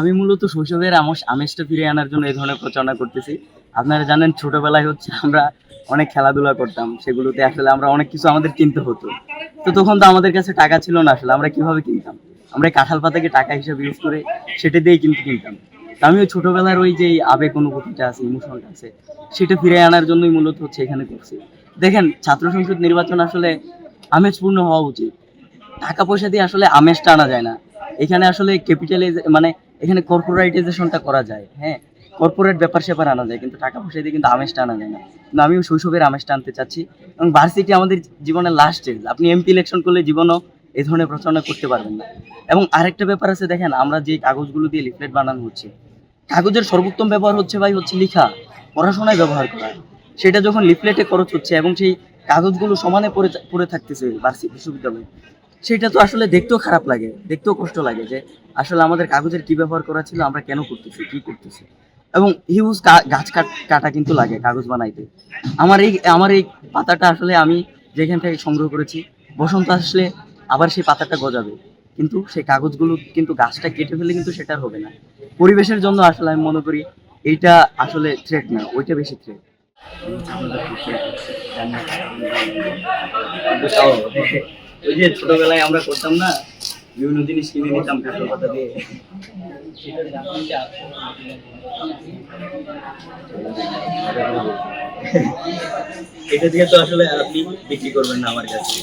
আমি মূলত শৈশবের আমেজটা ফিরে আনার জন্য এই ধরনের প্রচারণা করতেছি। আপনারা জানেন, ছোটবেলায় হচ্ছে আমরা অনেক খেলাধুলা করতাম। সেগুলোতে আসলে আমরা অনেক কিছু আমাদের কিনতে হতো। তো তখন তো আমাদের কাছে টাকা ছিল না আসলে, আমরা কীভাবে কিনতাম? আমরা কাঁঠাল পাতাকে টাকা হিসাবে ইউজ করে সেটা দিয়েই কিন্তু কিনতাম। আমি ওই ছোটবেলার ওই যে আবেগ অনুভূতিটা আছে ইমোশনটা আছে, সেটা ফিরে আনার জন্যই মূলত হচ্ছে এখানে করছি। দেখেন, ছাত্র সংসদ নির্বাচন আসলে আমেজপূর্ণ হওয়া উচিত। টাকা পয়সা দিয়ে আসলে আমেজটা আনা যায় না। এখানে আসলে ক্যাপিটালাইজ মানে এখানে কর্পোরেটাইজেশনটা করা যায় হ্যাঁ? কর্পোরেট ব্যাপার স্যাপার আনা যায়, কিন্তু টাকা পয়সা দিয়ে কিন্তু আমেজটা আনা যায় না। কিন্তু আমিও শৈশবের আমেজটা আনতে চাচ্ছি। এবং ভার্সিটি আমাদের জীবনের লাস্ট স্টেজ আপনি এমপি ইলেকশন করলে জীবনও এই ধরনের প্রচারণা করতে পারবেন না। এবং আরেকটা ব্যাপার আছে, দেখেন, আমরা যে কাগজগুলো দিয়ে লিফলেট বানানো হচ্ছে, কাগজের সর্বোত্তম ব্যবহার হচ্ছে ভাই হচ্ছে লিখা, পড়াশোনায় ব্যবহার করা। সেটা যখন লিফলেটে খরচ হচ্ছে এবং সেই কাগজগুলো সমানে পড়ে পড়ে থাকতেছে ভার্সিটি বিশ্ববিদ্যালয়ে সেটা তো আসলে দেখতেও খারাপ লাগে, দেখতেও কষ্ট লাগে যে আসলে আমাদের কাগজের কি ব্যবহার করা ছিল, আমরা কেন করতেছি, কি করতেছি। এবং হিউজ গাছ কাটা কিন্তু লাগে কাগজ বানাইতে। আমার এই আমার এই পাতাটা আসলে আমি যেখান থেকে সংগ্রহ করেছি, বসন্ত আসলে আবার সেই পাতাটা গজাবে। কিন্তু সেই কাগজগুলো কিন্তু গাছটা কেটে ফেলে কিন্তু সেটা আর হবে না। পরিবেশের জন্য আসলে আমি মনে করি এইটা আসলে থ্রেট না, ওইটা বেশি থ্রেট ওই যে ছোটবেলায় আমরা করতাম না, বিভিন্ন জিনিস কিনে নিতাম পাতা দিয়ে। এটা দিয়ে তো আসলে আপনি বিক্রি করবেন না আমার কাছে।